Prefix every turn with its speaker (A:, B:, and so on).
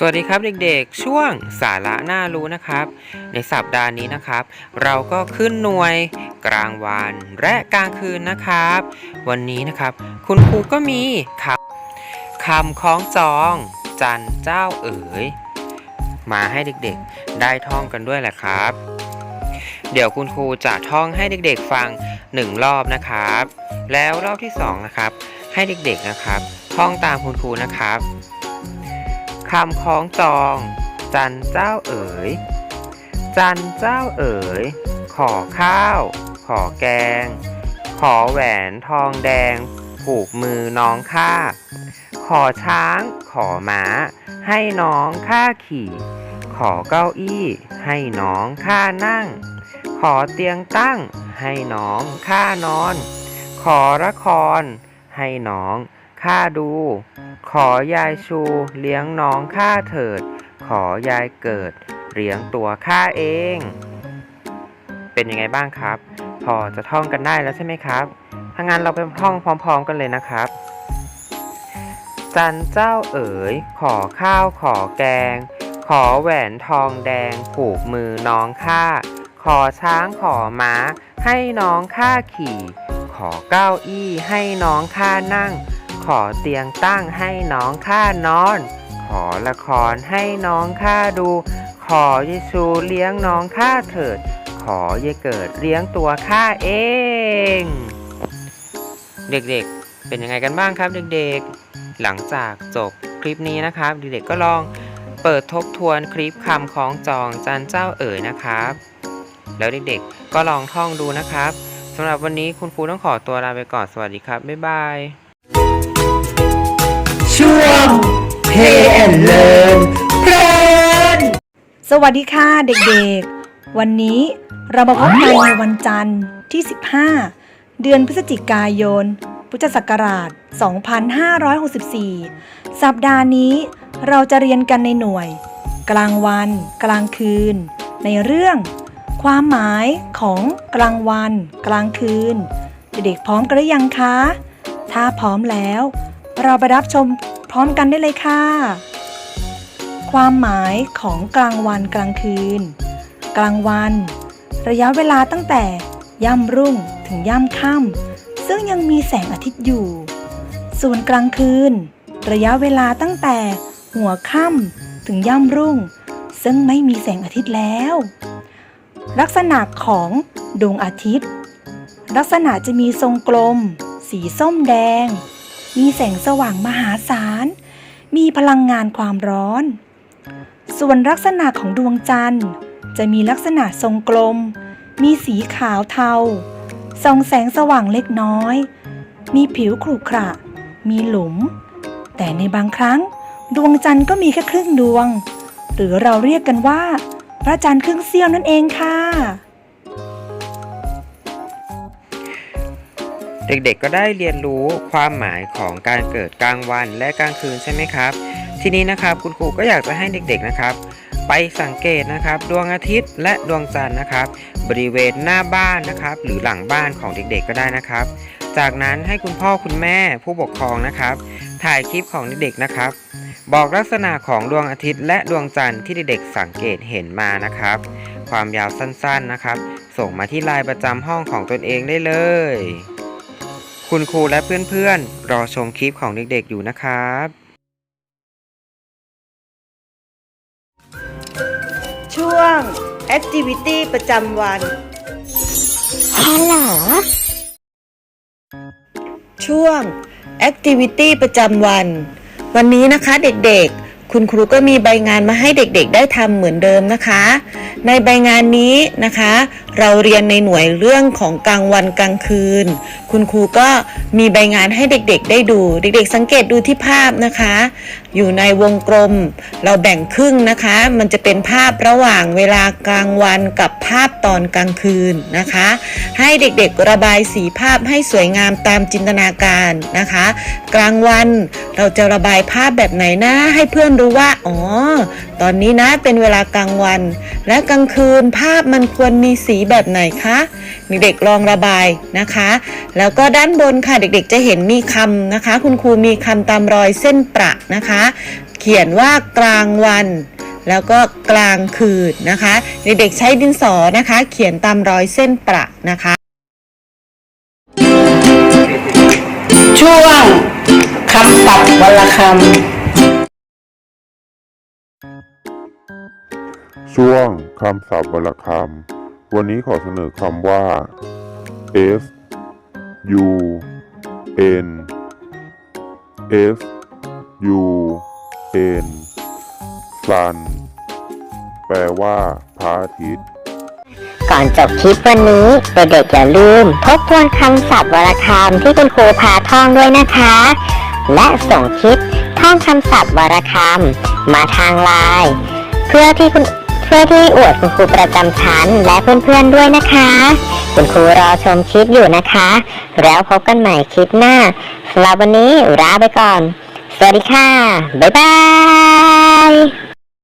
A: สวัสดีครับเด็กๆ ช่วงสาระน่ารู้นะครับ ในสัปดาห์นี้นะครับ เราก็ขึ้นหน่วยกลางวันและกลางคืนนะครับ วันนี้นะครับ คุณครูก็มีคำคำคล้องจอง จันเจ้าเอ๋ย มาให้เด็กๆ ได้ท่องกันด้วยแหละครับ เดี๋ยวคุณครูจะท่องให้เด็กๆฟังหนึ่งรอบนะครับ แล้วรอบที่สองนะครับ ให้เด็กๆนะครับ ท่องตามคุณครูนะครับ คำคล้องจอง จันเจ้าเอ๋ย จันเจ้าเอ๋ย ขอข้าว ขอแกง ขอแหวนทองแดง ผูกมือน้องข้า ขอช้าง ขอม้า ให้น้องข้าขี่ ขอเก้าอี้ ให้น้องข้านั่ง ขอเตียงตั้ง ให้น้องข้านอน ขอละคร ให้น้อง ข้าดู ขอยายชูเลี้ยงน้องข้าเถิด ขอยายเกิดเลี้ยงตัวข้าเอง เป็นยังไงบ้างครับ พอจะท่องกันได้แล้วใช่ไหมครับ ถ้างั้นเราไปท่องพร้อม ๆ กันเลยนะครับ จันเจ้าเอ๋ย ขอข้าวขอแกง ขอแหวนทองแดงผูกมือน้องข้า ขอช้างขอม้า ให้น้องข้าขี่ ขอเก้าอี้ให้น้องข้านั่ง ขอเตียงตั้งให้น้องข้านอน ขอละครให้น้องข้าดู ขอเยซูเลี้ยงน้องข้าเถิด ขอเยเกิดเลี้ยงตัวข้าเอง เด็กๆ เป็นยังไงกันบ้างครับเด็กๆ หลังจากจบคลิปนี้นะครับ เด็กๆก็ลองเปิดทบทวนคลิปคำของจองจันเจ้าเอ๋ยนะครับ แล้วเด็กๆก็ลองท่องดูนะครับสำหรับวันนี้คุณครูต้องขอตัวลาไปก่อน สวัสดีครับ บ๊ายบาย
B: ช่วง Play and Learn เพลิน
C: สวัสดีค่ะเด็กๆ วันนี้เรามาพบกันในวันจันทร์ที่ 15 เดือนพฤศจิกายน พุทธศักราช 2564 สัปดาห์นี้เราจะเรียนกันในหน่วย กลางวัน กลางคืน ในเรื่อง ความหมายของกลางวัน กลางคืน เด็กๆพร้อมกันหรือยังคะ ถ้าพร้อมแล้ว เราไปรับชมพร้อมกันได้เลยค่ะ ความหมายของกลางวันกลางคืน กลางวัน ระยะเวลาตั้งแต่ย่ำรุ่งถึงย่ำค่ำซึ่งยังมีแสงอาทิตย์อยู่ ส่วนกลางคืน ระยะเวลาตั้งแต่หัวค่ำถึงย่ำรุ่ง ซึ่งไม่มีแสงอาทิตย์แล้ว ลักษณะของดวงอาทิตย์ ลักษณะจะมีทรงกลม สีส้มแดง มีแสงสว่างมหาศาล มีพลังงานความร้อน ส่วนลักษณะของดวงจันทร์ จะมีลักษณะทรงกลม มีสีขาวเทา ส่องแสงสว่างเล็กน้อย มีผิวขรุขระ มีหลุม แต่ในบางครั้ง ดวงจันทร์ก็มีแค่ครึ่งดวง หรือเราเรียกกันว่า พระจันทร์ครึ่งเสี้ยวนั่นเองค่ะ
A: เด็กๆก็ได้เรียนรู้ความหมายของการเกิดกลางวันและกลางคืนใช่ไหมครับ ทีนี้นะครับคุณครูก็อยากจะให้เด็กๆนะครับ ไปสังเกตนะครับดวงอาทิตย์และดวงจันทร์นะครับ บริเวณหน้าบ้านนะครับ หรือหลังบ้านของเด็กๆก็ได้นะครับ จากนั้นให้คุณพ่อคุณแม่ผู้ปกครองนะครับ ถ่ายคลิปของเด็กๆนะครับ บอกลักษณะของดวงอาทิตย์และดวงจันทร์ที่เด็กๆสังเกตเห็นมานะครับ ความยาวสั้นๆนะครับ ส่งมาที่ไลน์ประจำห้องของตนเองได้เลย คุณครูและเพื่อนๆ รอชมคลิปของเด็กๆอยู่นะครับ
B: ช่วง Activity ประจำวัน
D: ฮัลโหล
B: ช่วง Activity ประจำวัน วันนี้นะคะเด็กๆ คุณครูก็มีใบงานมาให้เด็กๆ ได้ทำเหมือนเดิมนะคะ ในใบงานนี้นะคะ เราเรียนในหน่วยเรื่องของกลางวันกลางคืน คุณครูก็มีใบงานให้เด็กๆ ได้ดู เด็กๆ สังเกตดูที่ภาพนะคะ อยู่ในวงกลม เราแบ่งครึ่งนะคะ มันจะเป็นภาพระหว่างเวลากลางวันกับภาพตอนกลางคืนนะคะ ให้เด็กๆ ระบายสีภาพให้สวยงามตามจินตนาการนะคะ กลางวันเราจะระบายภาพแบบไหนนะให้เพื่อนรู้ว่า อ๋อ ตอนนี้นะเป็นเวลากลางวัน และกลางคืนภาพมันควรมีสีแบบไหนคะเด็กๆลองระบายนะคะ แล้วก็ด้านบนค่ะเด็กๆ จะเห็นมีคำนะคะ คุณครูมีคำตามรอยเส้นประนะคะ เขียนว่ากลางวันแล้วก็กลางคืนนะคะเด็กๆใช้ดินสอนะคะ เขียนตามรอยเส้นประนะคะ
E: ช่วงคำศัพท์วลค
F: ช่วงคำศัพท์วลคำวันนี้ขอเสนอคำว่า S U N S U N sun แปลว่าพระอาทิตย์
D: ก่อนจบคลิปวันนี้เด็กๆอย่าลืมทบทวนคำศัพท์วรคำที่คุณครูพาท่องด้วยนะคะ และส่งคลิปท่องคำศัพท์วรคำมาทางไลน์เพื่อที่คุณ เพื่อที่อวดคุณครูประจำชั้นและเพื่อนๆด้วยนะคะ คุณครูรอชมคลิปอยู่นะคะ แล้วพบกันใหม่คลิปหน้าสำหรับวันนี้ลาไปก่อน สวัสดีค่ะ บ๊ายบาย